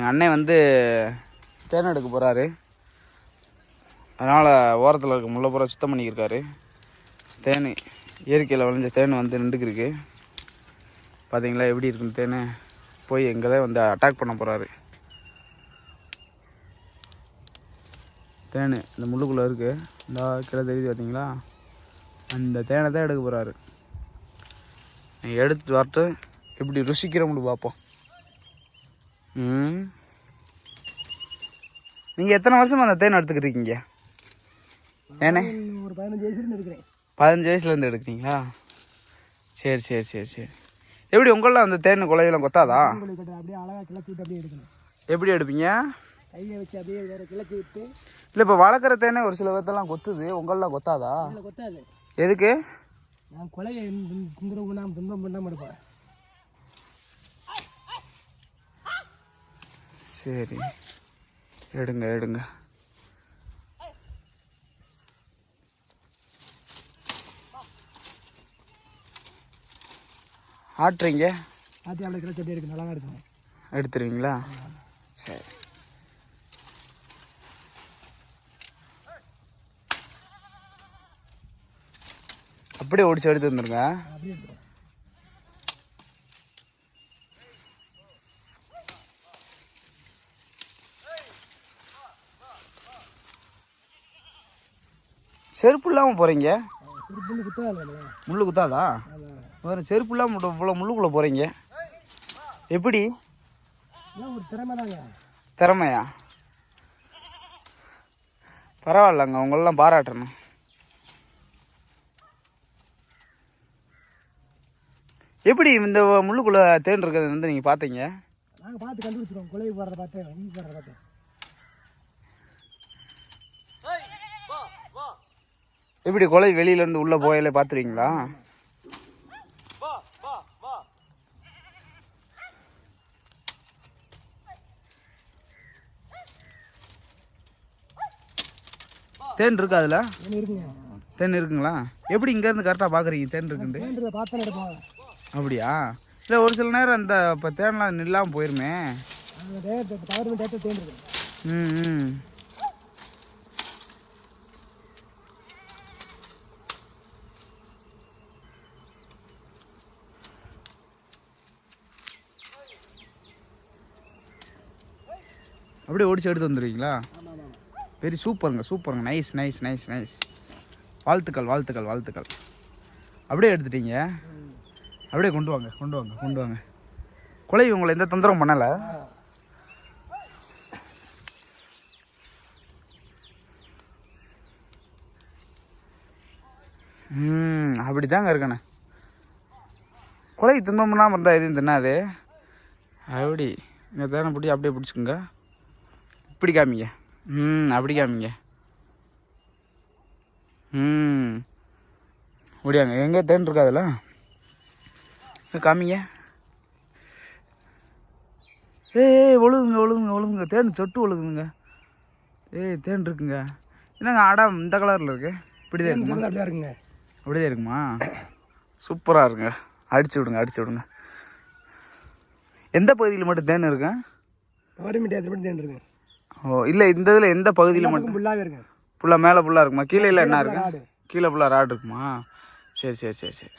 எங்கள் அண்ணன் வந்து தேன் எடுக்க போகிறாரு அதனால் ஓரத்தில் இருக்க முல்லைப்புற சுத்தம் பண்ணிக்கிருக்காரு. தேன் இயற்கையில் விளைஞ்ச தேன் வந்து நின்றுக்கிருக்கு. பார்த்தீங்களா எப்படி இருக்குன்னு தேன்? போய் எங்கே தான் வந்து அட்டாக் பண்ண போகிறாரு தேன் இந்த முள்ளுக்குள்ளே இருக்குது இந்த கீழே தெரியுது பார்த்தீங்களா அந்த தேனை தான் எடுக்க போகிறாரு எடுத்துட்டு வரட்டு எப்படி ருசிக்கிறோம்னு பார்ப்போம். நீங்கள் எத்தனை வருஷமா அந்த தேன் எடுத்துக்கிட்டு இருக்கீங்க? ஏனே? ஒரு பதினஞ்சு வயசுல இருக்கிறேன் பதினஞ்சு வயசுலேருந்து எடுக்கிறீங்களா? சரி சரி சரி சரி. எப்படி உங்களில் அந்த தேன் குலையெல்லாம் கொத்தாதா? அப்படியே அழகா கிளச்சி விட்டு அப்படியே எடுக்கணும் எப்படி எடுப்பீங்க? கையை வச்சு அப்படியே வேற கிளச்சி விட்டு இல்லை இப்போ வளர்க்குற தேனே ஒரு சில விதத்தெல்லாம் கொத்துது. உங்களெலாம் கொத்தாதா? கொத்தாது. எதுக்கு? நான் கொலையை கும்பிட பண்ணாமல் துன்பம் பண்ணாமல் எடுப்பேன் சரி. எடுங்க எடுங்க. ஆட்டுறீங்க? ஆற்றி அப்படியே கிளச்சி அப்படியே எடுக்கணும். நல்லா இருக்கும் எடுத்துருவீங்களா? சரி. அப்படியே ஒடிச்சு எடுத்து வந்துருங்க. செருப்பு இல்லாமல் போகிறீங்க திருப்பி குத்தாது இல்லையா முள்ளு குத்தாதா? வேறு செருப்பு இல்லாமல் இவ்வளோ முள்ளுக்குள்ளே போகிறீங்க எப்படி? திறமையா? பரவாயில்லங்க உங்களெல்லாம் பாராட்டணும். எப்படி இந்த முள்ளுக்குள்ளே தேன் இருக்கிறது வந்து நீங்கள் பார்த்தீங்க? நாங்கள் பார்த்து கண்டுபிடிச்சிருவோம். கொலை போடுறத பார்த்தேன் ஈ போடுறத பார்த்தேன் எப்படி கொலை வெளியிலேருந்து உள்ளே போயில பார்த்துருவீங்களா தேன் இருக்கா அதில்? தேன் இருக்குங்களா? எப்படி இங்கேருந்து கரெக்டாக பார்க்குறீங்க தேன் இருக்குன்ட்டு? அப்படியா? இல்லை ஒரு சில நேரம் அந்த இப்போ தேன்லாம் நில்லாமல் போயிருமே. ம் ம். அப்படியே ஓடிச்சு எடுத்து வந்துடுவீங்களா வெரி சூப்பருங்க சூப்பருங்க. நைஸ் நைஸ் நைஸ் நைஸ் வாழ்த்துக்கள் வாழ்த்துக்கள் வாழ்த்துக்கள். அப்படியே எடுத்துட்டீங்க. அப்படியே கொண்டு வாங்க கொண்டு வாங்க கொண்டு வாங்க. கொலை உங்களை எந்த தொந்தரவும் பண்ணலை. ம் அப்படிதாங்க இருக்கண்ணே கொலை துன்பம் பண்ணாமல் இருந்தால் எதுவும் தின்னாது அப்படி இந்த தேனை பிடி அப்படியே பிடிச்சிக்கோங்க. இப்படி காமிங்க. ம் அப்படி காமிங்க. ம். முடியாங்க எங்கே தேன் இருக்காதுல்ல இங்க காமிங்க. ஏய் ஒழுகுங்க ஒழுகுங்க ஒழுகுங்க. தேன் சொட்டு ஒழுகுங்க ஏய் தேன் இருக்குங்க. என்னங்க ஆடம் இந்த கலரில் இருக்கு? இப்படிதான் இருக்குமா? அப்படியே இருக்குங்க. அப்படியே இருக்குமா? சூப்பராக இருக்குங்க. அடிச்சு விடுங்க அடிச்சு விடுங்க. எந்த பகுதியில் மட்டும் தேன் இருக்கு? டேட்டு மட்டும் தேர்ந்துருங்க ஓ இல்லை இந்த இதில் எந்த பகுதியில் மட்டும்? ஃபுல்லாகவே இருக்குங்க ஃபுல்லாக மேலே ஃபுல்லாக இருக்குமா? கீழே இல்லை என்ன இருக்கு? கீழே ஃபுல்லாக ராடு இருக்குமா? சரி சரி சரி சரி.